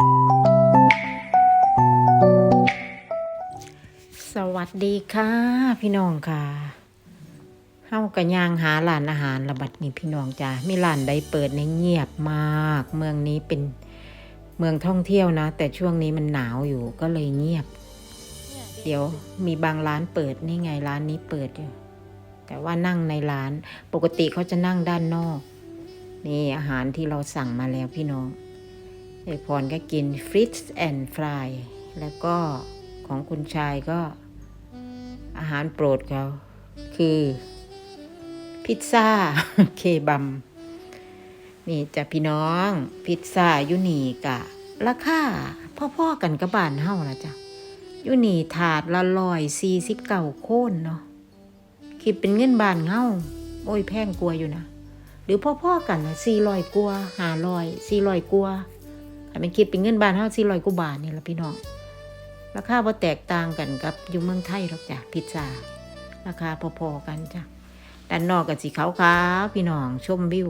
สวัสดีค่ะ พี่น้องค่ะเฮากะย่างหาร้านอาหารระบัดนี้พี่น้องจ้ามีร้านใดเปิดในเงียบมาก เมืองนี้เป็นเมืองท่องเที่ยวนะ แต่ช่วงนี้มันหนาวอยู่ก็เลยเงียบ เดี๋ยวมีบางร้านเปิดนี่ไงร้านนี้เปิดอยู่แต่ว่านั่งในร้านปกติเขาจะนั่งด้านนอก นี่อาหารที่เราสั่งมาแล้วพี่น้อง ไอพรก็กินฟริตส์แอนด์ฟรายแล้วก็ของคุณชายก็อาหารโปรดเขาคือ พิซซ่า เคบัม นี่จะพี่น้อง พิซซ่ายูนี่กะราคาพ่อๆกันกับบ้านเฮาละจ้ะยูนี่ถาดละร้อยสี่สิบเก้าโคนเนาะคิดเป็นเงินบานเฮาโอ้ยแพงกลัวอยู่นะ หรือพ่อๆกันนะสี่ร้อยกว่าห้าร้อยสี่ร้อยกว่า ถ้าไม่คิดเป็นเงินบานเฮาสี่ร้อยกว่าบาทนี่ละพี่น้อง ราคาบ่แตกต่างกันกับอยู่เมืองไทยหรอกจ้ะพิซซ่าราคาพอๆกันจ้ะ ด้านนอกกับสีขาวๆพี่น้องชมวิว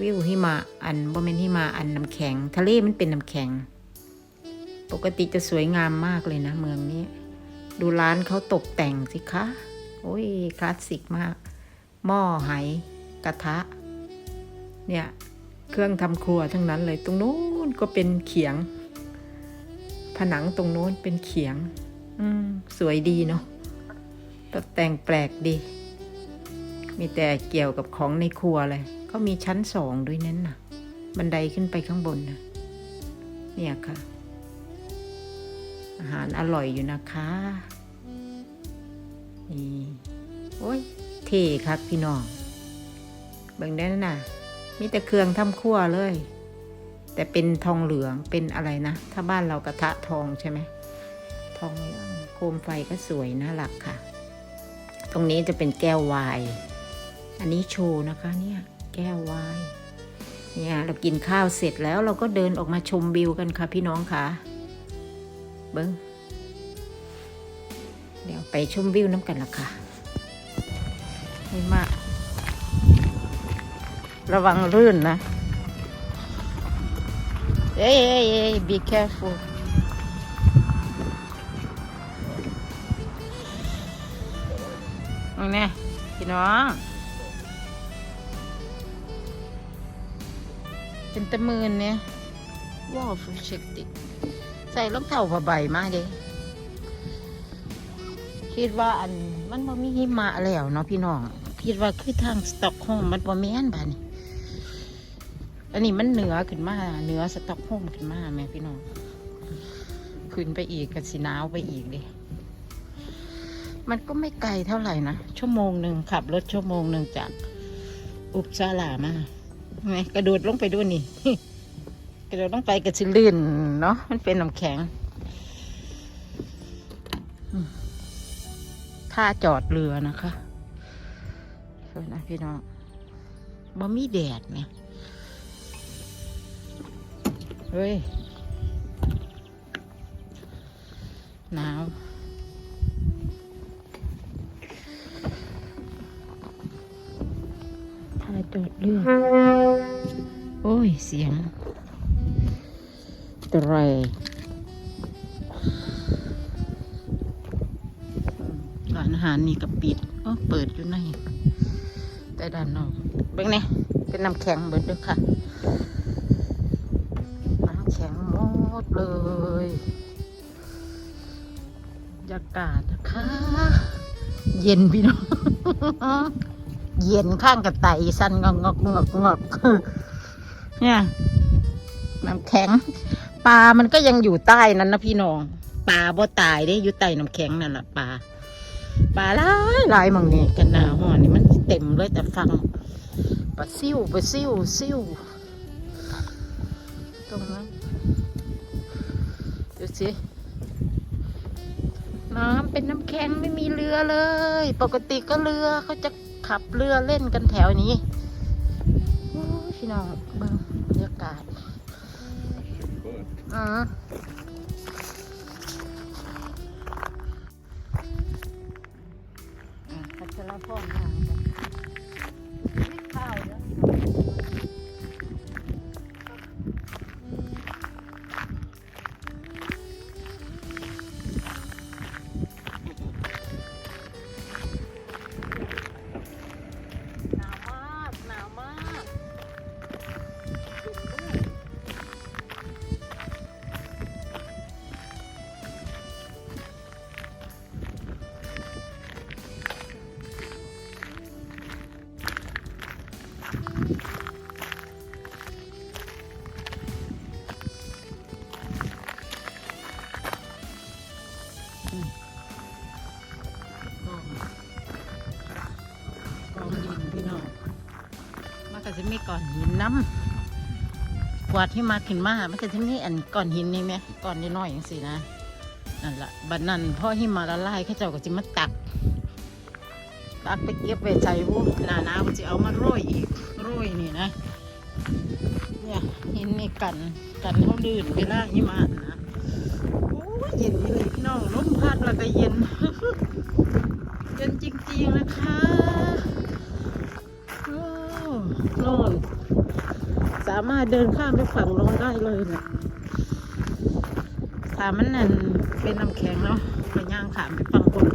วิวหิมะอันบ่แม่นหิมะอันน้ำแข็ง ทะเลมันเป็นน้ำแข็ง ปกติจะสวยงามมากเลยนะ เมืองนี้ ดูร้านเขาตกแต่งสิคะ โอ้ยคลาสสิกมาก หม้อไหกระทะ เนี่ย เครื่องทำครัวทั้งนั้นเลยตรงโน้นก็เป็นเขียง ผนังตรงโน้นเป็นเขียง อืมสวยดีเนาะตกแต่งแปลกดี มีแต่เกี่ยวกับของในครัวเลย ก็มีชั้นสองด้วยนั้นน่ะ บันไดขึ้นไปข้างบนนะเนี่ยค่ะ อาหารอร่อยอยู่นะคะนี่โอ้ยเท่ครับพี่น้องเบิ่งได้นั่นน่ะ มีแต่เครื่องทำครัวเลย แต่เป็นทองเหลืองเป็นอะไรนะ ถ้าบ้านเรากระทะทองใช่ไหมทองเหลืองโคมไฟก็สวยน่ารักค่ะ ตรงนี้จะเป็นแก้ววาย อันนี้โชว์นะคะเนี่ยแก้ววายเนี่ยเรากินข้าวเสร็จแล้วเราก็เดินออกมาชมวิวกันค่ะพี่น้องค่ะ เบิ้งเดี๋ยวไปชมวิวน้ำกันละค่ะนี่มาก ระวังรื่นนะ เอ้ยเอ้ยเอ้ย be careful มองเนี่ยพี่น้อง เป็นตะมืนเนี่ยว้าวฟูเช็คติใส่รองเท้าผ้าใบมาเด้คิดว่าอันมันบ่มีหิมะแล้วเนาะพี่น้อง คิดว่าคือทางสต็อกโฮมมันบ่แม่นบ้านี่ อันนี้มันเหนือขึ้นมาเหนือสต็อกโฮล์มขึ้นมาแม่พี่น้องขึ้นไปอีกกับสีหนาวไปอีกเลยมันก็ไม่ไกลเท่าไหร่นะ ชั่วโมงหนึ่งขับรถชั่วโมงหนึ่งจากอุปซาลามาไงกระโดดลงไปด้วยนี่ กระโดดลงไปกระสิลื่นเนาะมันเป็นน้ำแข็งท่าจอดเรือนะคะสวยนะพี่น้องบ่มีแดดเนี่ย เฮ้ย หนาวถ้าจอดเรือโอ้ย เสียงตรายร้านอาหารนี่ก็ปิดโอ้เปิดอยู่ในแต่ด้านนอกเบิ่งนี่เป็นน้ำแข็งเบิดเด้วยค่ะ เลยบรรยากาศนะคะ เย็นพี่น้อง เย็นข้างกระไตสั้นงอกงอกงอกงอกเนี่ยน้ำแข็ง ปลา มันก็ยังอยู่ใต้นั้นนะพี่น้อง ปลาบ่ตายได้อยู่ใต้น้ำแข็งนั่นแหละปลา ปลาหลายหลายมองนี้กันหนาห่อนี่มันเต็มเลยแต่ฟังปลาซิวปลาซิวซิวตรงนั้น ดูสิ น้ำเป็นน้ำแข็งไม่มีเรือเลย ปกติก็เรือเขาจะขับเรือเล่นกันแถวนี้พี่น้องเบิ่งบรรยากาศอะพัชรพรม มีก้อนหินน้ำกวาดที่มาขึ้นมา มันก็จะมีอันก้อนหินนี่ไหมก้อนน้อยๆอย่างสินะนั่นละบัดนั้นพ่อหิมาละลายเข้าเจ้าก็จะมาตัก ตักไปเก็บไว้ใจวุหนาหนาวจะเอามาโรยอีกโรยนี่นะ เนี่ยหินนี่กันกันเขาลื่นเวลาหิมะนะโอ้ยเย็นเลยพี่น้องลมพัดแล้วก็เย็นเย็นจริงๆนะคะ โน่น สามารถเดินข้ามไปฝั่งโน้นได้เลยเนะถามันนั่นเป็นน้ำแข็งเนาะไปย่างขามไปฝั่งบน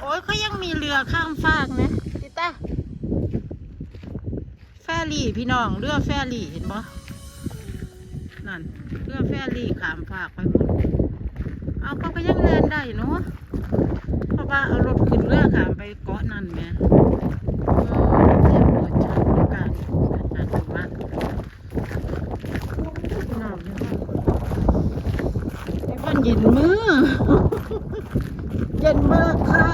โอ้ยเขายังมีเรือข้ามฟากนะติตาแฟรี่พี่น้องเรือแฟรี่เห็นปะนั่นเรือแฟรี่ขามฟากไปบนเอาเขาก็ยังเดินได้เนาะเพราะว่าเอารถขึ้นเรือขามไปเกาะนั่นไงเออเจ็บปวดชาติการอาจจะมากพี่น้องพี่น้องไอ้บ้าน เย็นมือ เย็นมาก